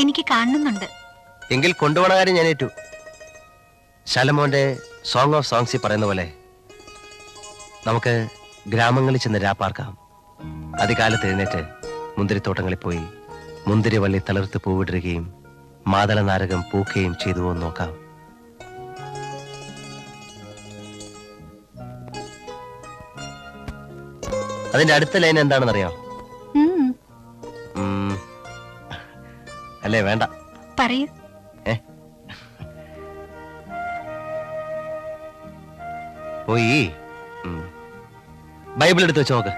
എനിക്ക് കാണുന്നുണ്ട്. എങ്കിൽ കൊണ്ടുപോണ കാര്യം ഞാൻ ഏറ്റു. ശലമോന്റെ സോങ് ഓഫ് സോങ്സിൽ പറയുന്ന പോലെ നമുക്ക് ഗ്രാമങ്ങളിൽ ചെന്ന് രാപ്പാർക്കാം അധികാലത്ത് എഴുന്നേറ്റ് മുന്തിരിത്തോട്ടങ്ങളിൽ പോയി മുന്തിരിവള്ളി തളിർത്ത് പൂവിടുകയും മാതള നാരകം പൂക്കുകയും ചെയ്തുവോ നോക്കാം. അതിന്റെ അടുത്ത ലൈൻ എന്താണെന്നറിയോ? അല്ലേ വേണ്ട. പറയൂ. പോയി. ബൈബിൾ എടുത്ത് വെച്ച് നോക്ക്.